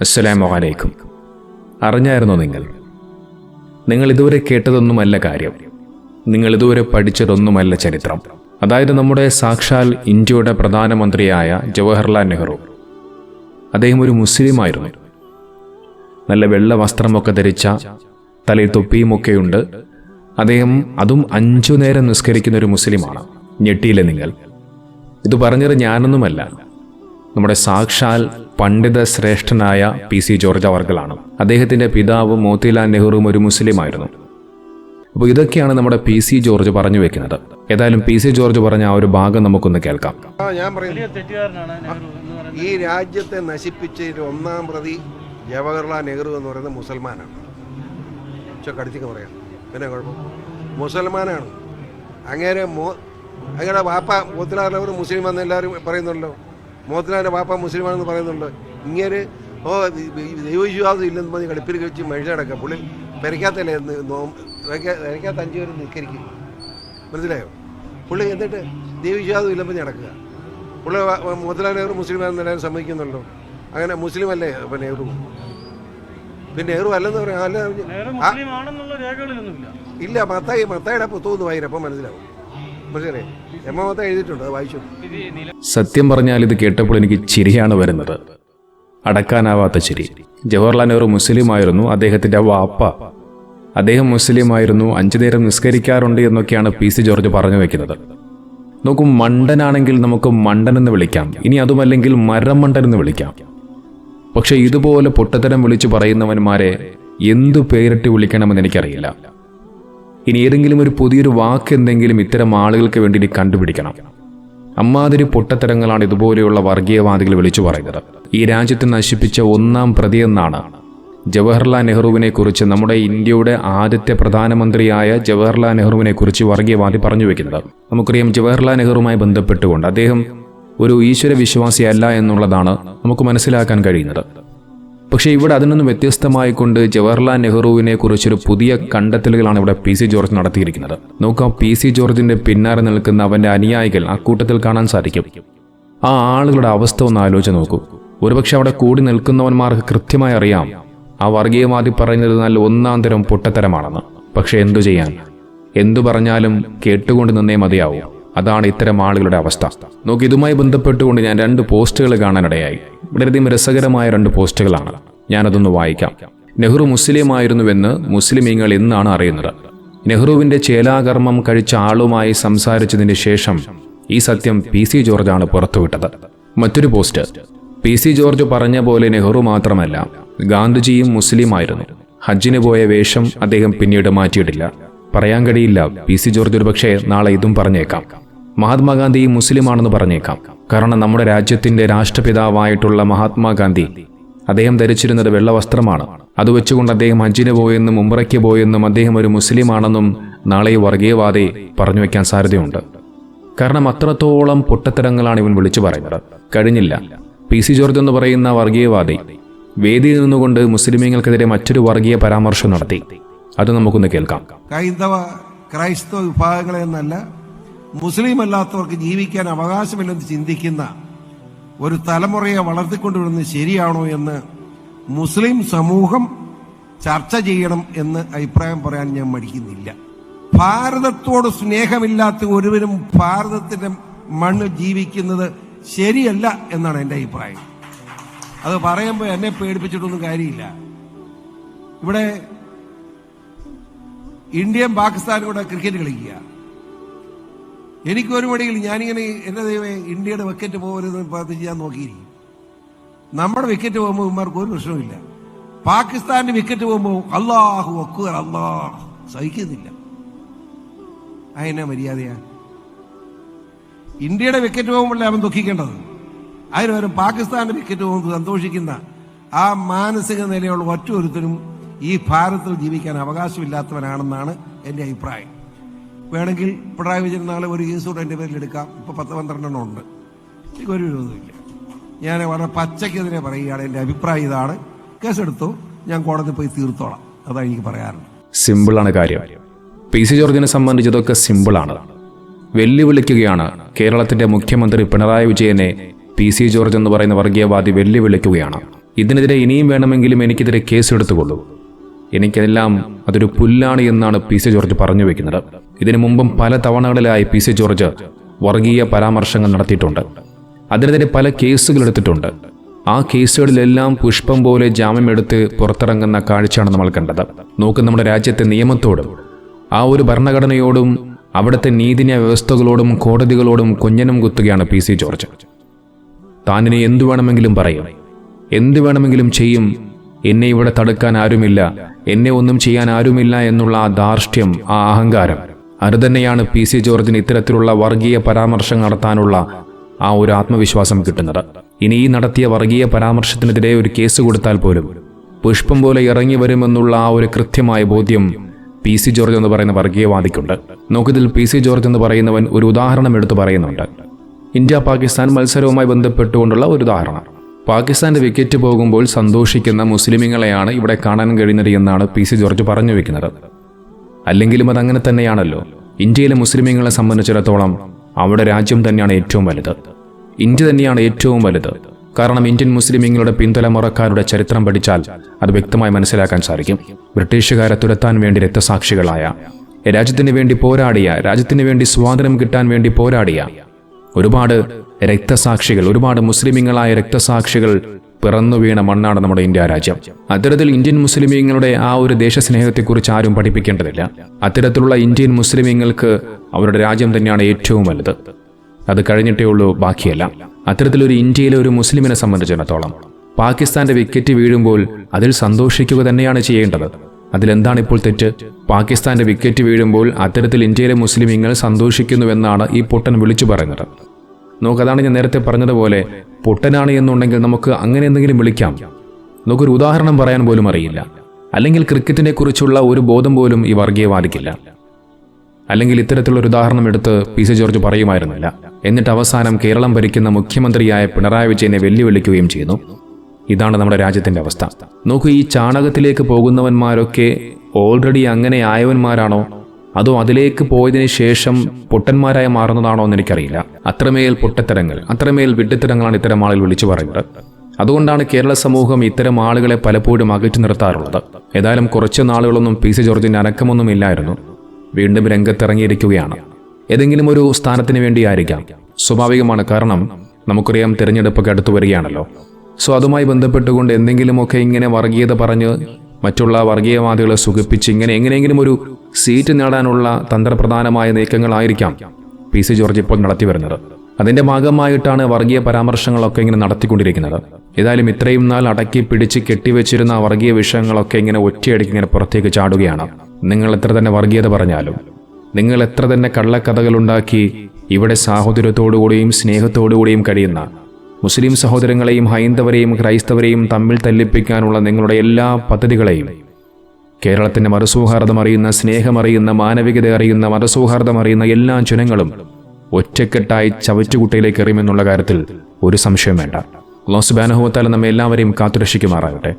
അസ്സലാമു അലൈക്കും അറിഞ്ഞായിരുന്നോ നിങ്ങൾ? നിങ്ങൾ ഇതുവരെ കേട്ടതൊന്നുമല്ല കാര്യം. നിങ്ങൾ ഇതുവരെ പഠിച്ചതൊന്നുമല്ല ചരിത്രം. അതായത് നമ്മുടെ സാക്ഷാൽ ഇന്ത്യയുടെ പ്രധാനമന്ത്രിയായ ജവഹർലാൽ നെഹ്റു. അദ്ദേഹം ഒരു മുസ്ലിമായിരുന്നു. നല്ല വെള്ള വസ്ത്രമൊക്കെ ധരിച്ച തലയിൽ തൊപ്പിയുമൊക്കെയുണ്ട് അദ്ദേഹം അതും അഞ്ചു നേരം നിസ്കരിക്കുന്ന ഒരു മുസ്ലിമാണ്. ഞെട്ടിയില്ലേ നിങ്ങൾ? ഇത് പറഞ്ഞത് ഞാനൊന്നുമല്ല. നമ്മുടെ സാക്ഷാൽ പണ്ഡിത ശ്രേഷ്ഠനായ പി സി ജോർജ് അവർഗലാണ്. അദ്ദേഹത്തിന്റെ പിതാവ് മോത്തിലാൽ നെഹ്റുവും ഒരു മുസ്ലിമായിരുന്നു. അപ്പോൾ ഇതൊക്കെയാണ് നമ്മുടെ പി സി ജോർജ് പറഞ്ഞു വെക്കുന്നത്. ഏതായാലും പി സി ജോർജ് പറഞ്ഞ ആ ഒരു ഭാഗം നമുക്കൊന്ന് കേൾക്കാം. ഞാൻ പറയുന്നു വലിയ തെറ്റുകാരനാണ് നെഹ്റു എന്ന് പറയുന്നത്. ഈ രാജ്യത്തെ നശിപ്പിച്ചതിൽ ഒന്നാം പ്രതി ജവഹർലാൽ നെഹ്റു എന്ന് പറയുന്നത് മുസൽമാനാണ്. പക്ഷെ കടിച്ചൊക്കെ പറയാം. പിന്നെ കുഴപ്പം. മുസൽമാനാണ്. അങ്ങനെ മോ അങ്ങനെ വാപ്പ മോത്തിലാൽ നെഹ്റു മുസ്ലിം എന്ന് എല്ലാവരും പറയുന്നുണ്ടല്ലോ. മോത്തിലാലിന്റെ പാപ്പ മുസ്ലിമാണെന്ന് പറയുന്നുണ്ട്. ഇങ്ങനെ ഓ ദൈവവിശ്വാസം ഇല്ലെന്ന് പറഞ്ഞ് കളിപ്പിൽ വെച്ച് മനുഷ്യടക്കാം പുള്ളി പെരയ്ക്കാത്തല്ലേ പെരയ്ക്കാത്ത അഞ്ചു പേരും നിൽക്കരിക്കും. മനസ്സിലായോ? പുള്ളി എന്നിട്ട് ദൈവവിശ്വാസം ഇല്ലെന്ന് പറഞ്ഞ് നടക്കുക. പുള്ളി മോത്തിലാൽ നെഹ്റു മുസ്ലിമാണെന്ന് എല്ലാവരും സമ്മതിക്കുന്നുണ്ടോ അങ്ങനെ മുസ്ലിം അല്ലേ അപ്പം നെഹ്റു പിന്നെ നെഹ്റു അല്ലെന്ന് പറയാം അല്ല ഇല്ല മത്തായി മത്തായിയുടെ പുസ്തകം വായിരപ്പം മനസ്സിലാവും. അത് വായിച്ചു. സത്യം പറഞ്ഞാൽ ഇത് കേട്ടപ്പോൾ എനിക്ക് ചിരിയാണ് വരുന്നത്. അടക്കാനാവാത്ത ചിരി. ജവഹർലാൽ നെഹ്റു മുസ്ലിമായിരുന്നു അദ്ദേഹത്തിന്റെ വാപ്പ. അദ്ദേഹം മുസ്ലിമായിരുന്നു അഞ്ചു നേരം നിസ്കരിക്കാറുണ്ട് എന്നൊക്കെയാണ് പി സി ജോർജ് പറഞ്ഞു വെക്കുന്നത്. നോക്കും മണ്ടനാണെങ്കിൽ നമുക്ക് മണ്ടൻ എന്ന് വിളിക്കാം. ഇനി അതുമല്ലെങ്കിൽ മരം മണ്ടൻ എന്ന് വിളിക്കാം. പക്ഷെ ഇതുപോലെ പൊട്ടത്തരം വിളിച്ചു പറയുന്നവന്മാരെ എന്തു പേരിട്ട് വിളിക്കണമെന്ന് എനിക്കറിയില്ല. ഇനി ഏതെങ്കിലും ഒരു പുതിയൊരു വാക്ക് എന്തെങ്കിലും ഇത്തരം ആളുകൾക്ക് വേണ്ടി ഇനി കണ്ടുപിടിക്കണം. അമ്മാതിരി പൊട്ടത്തരങ്ങളാണ് ഇതുപോലെയുള്ള വർഗീയവാദികൾ വിളിച്ചു പറയുന്നത്. ഈ രാജ്യത്തെ നശിപ്പിച്ച ഒന്നാം പ്രതിയെന്നാണ് ജവഹർലാൽ നെഹ്റുവിനെ കുറിച്ച് നമ്മുടെ ഇന്ത്യയുടെ ആദ്യത്തെ പ്രധാനമന്ത്രിയായ ജവഹർലാൽ നെഹ്റുവിനെ കുറിച്ച് വർഗീയവാദി പറഞ്ഞു വെക്കുന്നത്. നമുക്കറിയാം ജവഹർലാൽ നെഹ്റുവുമായി ബന്ധപ്പെട്ടുകൊണ്ട് അദ്ദേഹം ഒരു ഈശ്വര വിശ്വാസിയല്ല എന്നുള്ളതാണ് നമുക്ക് മനസ്സിലാക്കാൻ കഴിയുന്നത്. പക്ഷേ ഇവിടെ അതിൽ നിന്ന് വ്യത്യസ്തമായിക്കൊണ്ട് ജവഹർലാൽ നെഹ്റുവിനെ കുറിച്ചൊരു പുതിയ കണ്ടെത്തലുകളാണ് ഇവിടെ പി സി ജോർജ് നടത്തിയിരിക്കുന്നത്. നോക്കാം പി സി ജോർജിന്റെ പിന്നാലെ നിൽക്കുന്ന അവന്റെ അനുയായികൾ ആ കൂട്ടത്തിൽ കാണാൻ സാധിക്കും. ആ ആളുകളുടെ അവസ്ഥ ഒന്ന് ആലോചിച്ച് നോക്കൂ. ഒരുപക്ഷെ അവിടെ കൂടി നിൽക്കുന്നവന്മാർക്ക് കൃത്യമായി അറിയാം ആ വർഗീയവാദി നല്ല ഒന്നാം തരം പൊട്ടത്തരമാണെന്ന്. പക്ഷെ എന്തു ചെയ്യാൻ? എന്തു പറഞ്ഞാലും കേട്ടുകൊണ്ട് നിന്നേ മതിയാവൂ. അതാണ് ഇത്തരം ആളുകളുടെ അവസ്ഥ. നോക്കി ഇതുമായി ബന്ധപ്പെട്ടുകൊണ്ട് ഞാൻ രണ്ട് പോസ്റ്റുകൾ കാണാനിടയായി. വളരെയധികം രസകരമായ രണ്ട് പോസ്റ്റുകളാണ്. ഞാനതൊന്ന് വായിക്കാം. നെഹ്റു മുസ്ലിമായിരുന്നുവെന്ന് മുസ്ലിമീങ്ങൾ ഇന്നാണ് അറിയുന്നത്. നെഹ്റുവിന്റെ ചേലാകർമ്മം കഴിച്ച ആളുമായി സംസാരിച്ചതിന് ശേഷം ഈ സത്യം പി സി ജോർജാണ് പുറത്തുവിട്ടത്. മറ്റൊരു പോസ്റ്റ്. പി സി ജോർജ് പറഞ്ഞ പോലെ നെഹ്റു മാത്രമല്ല ഗാന്ധിജിയും മുസ്ലിമായിരുന്നു. ഹജ്ജിന് പോയ വേഷം അദ്ദേഹം പിന്നീട് മാറ്റിയിട്ടില്ല. പറയാൻ കഴിയില്ല പി സി ജോർജ് ഒരുപക്ഷെ നാളെ ഇതും പറഞ്ഞേക്കാം. മഹാത്മാഗാന്ധി മുസ്ലിമാണെന്ന് പറഞ്ഞേക്കാം. കാരണം നമ്മുടെ രാജ്യത്തിന്റെ രാഷ്ട്രപിതാവായിട്ടുള്ള മഹാത്മാഗാന്ധി അദ്ദേഹം ധരിച്ചിരുന്നത് വെള്ള വസ്ത്രമാണ് അത് വെച്ചുകൊണ്ട് അദ്ദേഹം ഹജ്ജിന് പോയെന്നും ഉംറയ്ക്ക് പോയെന്നും അദ്ദേഹം ഒരു മുസ്ലിമാണെന്നും നാളെ വർഗീയവാദി പറഞ്ഞു വെക്കാൻ സാധ്യതയുണ്ട്. കാരണം അത്രത്തോളം പൊട്ടത്തരങ്ങളാണ് ഇവൻ വിളിച്ചു പറയുന്നത്. കഴിഞ്ഞില്ല. പി സി ജോർജ് എന്ന് പറയുന്ന വർഗീയവാദി വേദിയിൽ നിന്നുകൊണ്ട് മുസ്ലിമീങ്ങൾക്കെതിരെ മറ്റൊരു വർഗീയ പരാമർശം നടത്തി. അത് നമുക്കൊന്ന് കേൾക്കാം. ഹൈന്ദവ ക്രൈസ്തവ വിഭാഗങ്ങളെ എന്നല്ല മുസ്ലിം അല്ലാത്തവർക്ക് ജീവിക്കാൻ അവകാശമില്ലെന്ന് ചിന്തിക്കുന്ന ഒരു തലമുറയെ വളർത്തിക്കൊണ്ടുവരുന്നത് ശരിയാണോ എന്ന് മുസ്ലിം സമൂഹം ചർച്ച ചെയ്യണം എന്ന് അഭിപ്രായം പറയാൻ ഞാൻ മടിക്കുന്നില്ല. ഭാരതത്തോട് സ്നേഹമില്ലാത്ത ഒരുവരും ഭാരതത്തിന്റെ മണ്ണ് ജീവിക്കുന്നത് ശരിയല്ല എന്നാണ് എന്റെ അഭിപ്രായം. അത് പറയുമ്പോൾ എന്നെ പേടിപ്പിച്ചിട്ടൊന്നും കാര്യമില്ല. ഇവിടെ ഇന്ത്യയും പാകിസ്ഥാനും കൂടെ ക്രിക്കറ്റ് കളിക്കുക. എനിക്ക് ഒരു മടിയിൽ ഞാനിങ്ങനെ എന്റെ ദൈവമേ ഇന്ത്യയുടെ വിക്കറ്റ് പോകരുത് പ്രാർത്ഥിച്ച് ഞാൻ നോക്കിയിരിക്കും. നമ്മുടെ വിക്കറ്റ് പോകുമ്പോൾ ഇമാർക്ക് ഒരു പ്രശ്നമില്ല പാകിസ്ഥാന്റെ വിക്കറ്റ് പോകുമ്പോൾ അള്ളാഹു അക്ബർ അള്ളാഹ് സഹിക്കുന്നില്ല. അതിനെ മര്യാദയാ? ഇന്ത്യയുടെ വിക്കറ്റ് പോകുമ്പോഴല്ലേ അവൻ ദുഃഖിക്കേണ്ടത്? അതിന് പാകിസ്ഥാന്റെ വിക്കറ്റ് പോകുമ്പോൾ സന്തോഷിക്കുന്ന ആ മാനസിക നിലയുള്ള ഒറ്റ ഒരുത്തരും ഈ ഭാരതത്തിൽ ജീവിക്കാൻ അവകാശമില്ലാത്തവനാണെന്നാണ് എന്റെ അഭിപ്രായം. വേണമെങ്കിൽ പിണറായി വിജയൻ നാളെ ഒരു കേസ് കൂടെ എന്റെ പേരിൽ എടുക്കാം. ഇപ്പൊ പത്ത് പന്ത്രണ്ടെണ്ണം ഉണ്ട്. എനിക്ക് ഒരു വിരോധമില്ല. ഞാൻ വളരെ പച്ചയ്ക്കെതിരെ പറയുകയാണ്. എന്റെ അഭിപ്രായം ഇതാണ്. കേസെടുത്തു. ഞാൻ കോടതി പോയി തീർത്തോളാം. അതാണ് എനിക്ക് സിമ്പിൾ ആണ് കാര്യം. പി സി ജോർജിനെ സംബന്ധിച്ചതൊക്കെ സിമ്പിൾ ആണ് വെല്ലുവിളിക്കുകയാണ് കേരളത്തിന്റെ മുഖ്യമന്ത്രി പിണറായി വിജയനെ പി സി ജോർജ് എന്ന് പറയുന്ന വർഗീയവാദി വെല്ലുവിളിക്കുകയാണ്. ഇതിനെതിരെ ഇനിയും വേണമെങ്കിലും എനിക്കെതിരെ കേസ് എടുത്തുകൊള്ളൂ എനിക്കെല്ലാം അതൊരു പുല്ലാണ് എന്നാണ് പി സി ജോർജ് പറഞ്ഞു വെക്കുന്നത്. ഇതിനു മുമ്പും പല തവണകളിലായി പി സി ജോർജ് വർഗീയ പരാമർശങ്ങൾ നടത്തിയിട്ടുണ്ട്. അതിനെതിരെ പല കേസുകൾ എടുത്തിട്ടുണ്ട്. ആ കേസുകളിലെല്ലാം പുഷ്പം പോലെ ജാമ്യം എടുത്ത് പുറത്തിറങ്ങുന്ന കാഴ്ചയാണ് നമ്മൾ കണ്ടത്. നോക്ക് നമ്മുടെ രാജ്യത്തെ നിയമത്തോടും ആ ഒരു ഭരണഘടനയോടും അവിടുത്തെ നീതിന്യായ വ്യവസ്ഥകളോടും കോടതികളോടും കുഞ്ഞനും കുത്തുകയാണ് പി സി ജോർജ്. താനിനെ എന്തു വേണമെങ്കിലും പറയും. എന്തു വേണമെങ്കിലും ചെയ്യും. എന്നെ ഇവിടെ തടുക്കാൻ ആരുമില്ല. എന്നെ ഒന്നും ചെയ്യാൻ ആരുമില്ല എന്നുള്ള ആ ധാർഷ്ട്യം ആ അഹങ്കാരം അത് തന്നെയാണ് പി സി ജോർജിന് ഇത്തരത്തിലുള്ള വർഗീയ പരാമർശം നടത്താനുള്ള ആ ഒരു ആത്മവിശ്വാസം കിട്ടുന്നത്. ഇനി ഈ നടത്തിയ വർഗീയ പരാമർശത്തിനെതിരെ ഒരു കേസ് കൊടുത്താൽ പോലും പുഷ്പം പോലെ ഇറങ്ങി വരുമെന്നുള്ള ആ ഒരു കൃത്യമായ ബോധ്യം പി സി ജോർജ് എന്ന് പറയുന്ന വർഗീയവാദിക്കുണ്ട്. നോക്കിതിൽ പി സി ജോർജ് എന്ന് പറയുന്നവൻ ഒരു ഉദാഹരണം എടുത്തു പറയുന്നുണ്ട്. ഇന്ത്യ പാകിസ്ഥാൻ മത്സരവുമായി ബന്ധപ്പെട്ടുകൊണ്ടുള്ള ഒരു ഉദാഹരണം. പാകിസ്ഥാന്റെ വിക്കറ്റ് പോകുമ്പോൾ സന്തോഷിക്കുന്ന മുസ്ലിമുകളെയാണ് ഇവിടെ കാണാൻ കഴിയുന്നത് എന്നാണ് പി സി ജോർജ് പറഞ്ഞു വെക്കുന്നത്. അല്ലെങ്കിലും അത് അങ്ങനെ തന്നെയാണല്ലോ. ഇന്ത്യയിലെ മുസ്ലിമുകളെ സംബന്ധിച്ചിടത്തോളം അവിടെ രാജ്യം തന്നെയാണ് ഏറ്റവും വലുത്. ഇന്ത്യ തന്നെയാണ് ഏറ്റവും വലുത്. കാരണം ഇന്ത്യൻ മുസ്ലിമീങ്ങളുടെ പിന്തലമുറക്കാരുടെ ചരിത്രം പഠിച്ചാൽ അത് വ്യക്തമായി മനസ്സിലാക്കാൻ സാധിക്കും. ബ്രിട്ടീഷുകാരെ തുരത്താൻ വേണ്ടി രക്തസാക്ഷികളായ രാജ്യത്തിന് വേണ്ടി പോരാടിയ രാജ്യത്തിന് വേണ്ടി സ്വാതന്ത്ര്യം കിട്ടാൻ വേണ്ടി പോരാടിയ ഒരുപാട് രക്തസാക്ഷികൾ ഒരുപാട് മുസ്ലിമീങ്ങളായ രക്തസാക്ഷികൾ പിറന്നു വീണ മണ്ണാണ് നമ്മുടെ ഇന്ത്യ രാജ്യം. അത്തരത്തിൽ ഇന്ത്യൻ മുസ്ലിമീങ്ങളുടെ ആ ഒരു ദേശസ്നേഹത്തെക്കുറിച്ച് ആരും പഠിപ്പിക്കേണ്ടതില്ല. അത്തരത്തിലുള്ള ഇന്ത്യൻ മുസ്ലിമീങ്ങൾക്ക് അവരുടെ രാജ്യം തന്നെയാണ് ഏറ്റവും വലുത്. അത് കഴിഞ്ഞിട്ടേ ഉള്ളൂ ബാക്കിയെല്ലാം. അത്തരത്തിലൊരു ഇന്ത്യയിലെ ഒരു മുസ്ലിമിനെ സംബന്ധിച്ചിടത്തോളം പാകിസ്ഥാന്റെ വിക്കറ്റ് വീഴുമ്പോൾ അതിൽ സന്തോഷിക്കുക തന്നെയാണ് ചെയ്യേണ്ടത്. അതിലെന്താണ് ഇപ്പോൾ തെറ്റ്? പാകിസ്ഥാന്റെ വിക്കറ്റ് വീഴുമ്പോൾ അത്തരത്തിൽ ഇന്ത്യയിലെ മുസ്ലിമീങ്ങൾ സന്തോഷിക്കുന്നുവെന്നാണ് ഈ പൊട്ടൻ വിളിച്ചു പറയുന്നത്. നോക്ക് അതാണ് ഞാൻ നേരത്തെ പറഞ്ഞതുപോലെ പൊട്ടനാണ് എന്നുണ്ടെങ്കിൽ നമുക്ക് അങ്ങനെ എന്തെങ്കിലും വിളിക്കാം. നമുക്കൊരു ഉദാഹരണം പറയാൻ പോലും അറിയില്ല. അല്ലെങ്കിൽ ക്രിക്കറ്റിനെ കുറിച്ചുള്ള ഒരു ബോധം പോലും ഈ വർഗീയവാദിക്കില്ല അല്ലെങ്കിൽ ഇത്തരത്തിലുള്ള ഒരു ഉദാഹരണം എടുത്ത് പി സി ജോർജ് പറയുമായിരുന്നില്ല. എന്നിട്ട് അവസാനം കേരളം ഭരിക്കുന്ന മുഖ്യമന്ത്രിയായ പിണറായി വിജയനെ വെല്ലുവിളിക്കുകയും ചെയ്യുന്നു. ഇതാണ് നമ്മുടെ രാജ്യത്തിന്റെ അവസ്ഥ. നോക്കൂ ഈ ചാണകത്തിലേക്ക് പോകുന്നവന്മാരൊക്കെ ഓൾറെഡി അങ്ങനെ ആയവന്മാരാണോ? അതോ അതിലേക്ക് പോയതിന് ശേഷം പൊട്ടന്മാരായി മാറുന്നതാണോ എന്ന് എനിക്കറിയില്ല. അത്രമേൽ പൊട്ടത്തരങ്ങൾ അത്രമേൽ വിഡ്ഢിത്തരങ്ങളാണ് ഇത്തരം ആളുകൾ വിളിച്ചു പറയുന്നത്. അതുകൊണ്ടാണ് കേരള സമൂഹം ഇത്തരം ആളുകളെ പലപ്പോഴും അകറ്റി നിർത്താറുള്ളത്. ഏതായാലും കുറച്ച് നാളുകളൊന്നും പി സി ജോർജിന് അനക്കമൊന്നും ഇല്ലായിരുന്നു. വീണ്ടും രംഗത്തിറങ്ങിയിരിക്കുകയാണ്. ഏതെങ്കിലും ഒരു സ്ഥാനത്തിന് വേണ്ടിയായിരിക്കാം. സ്വാഭാവികമാണ് കാരണം നമുക്കറിയാം തിരഞ്ഞെടുപ്പൊക്കെ അടുത്തു വരികയാണല്ലോ. സോ അതുമായി ബന്ധപ്പെട്ടുകൊണ്ട് എന്തെങ്കിലുമൊക്കെ ഇങ്ങനെ വർഗീയത പറഞ്ഞ് മറ്റുള്ള വർഗീയവാദികളെ സുഖിപ്പിച്ച് ഇങ്ങനെ എങ്ങനെയെങ്കിലും ഒരു സീറ്റ് നേടാനുള്ള തന്ത്രപ്രധാനമായ നീക്കങ്ങളായിരിക്കാം പി സി ജോർജ് ഇപ്പോൾ നടത്തിവരുന്നത് അതിന്റെ ഭാഗമായിട്ടാണ് വർഗീയ പരാമർശങ്ങളൊക്കെ ഇങ്ങനെ നടത്തിക്കൊണ്ടിരിക്കുന്നത്. ഏതായാലും ഇത്രയും നാൾ അടക്കി പിടിച്ച് കെട്ടിവെച്ചിരുന്ന വർഗീയ വിഷയങ്ങളൊക്കെ ഇങ്ങനെ ഒറ്റയടിക്ക് ഇങ്ങനെ പുറത്തേക്ക് ചാടുകയാണ്. നിങ്ങൾ എത്ര തന്നെ വർഗീയത പറഞ്ഞാലും നിങ്ങൾ എത്ര തന്നെ കള്ളക്കഥകളുണ്ടാക്കി ഇവിടെ സാഹോദര്യത്തോടുകൂടിയും സ്നേഹത്തോടുകൂടിയും കഴിയുന്ന മുസ്ലിം സഹോദരങ്ങളെയും ഹൈന്ദവരെയും ക്രൈസ്തവരെയും തമ്മിൽ തല്ലിപ്പിക്കാനുള്ള നിങ്ങളുടെ എല്ലാ പദ്ധതികളെയും കേരളത്തിന്റെ മതസൗഹാർദ്ദം അറിയുന്ന സ്നേഹമറിയുന്ന മാനവികത അറിയുന്ന മതസൗഹാർദ്ദം അറിയുന്ന എല്ലാ ജനങ്ങളും ഒറ്റക്കെട്ടായി ചവറ്റുകുട്ടയിലേക്ക് എറിയുമെന്നുള്ള കാര്യത്തിൽ ഒരു സംശയം വേണ്ട. ലോസ് ബാനഹുവത്താൽ നമ്മെ എല്ലാവരെയും കാത്തുരക്ഷിക്കുമാറാകട്ടെ.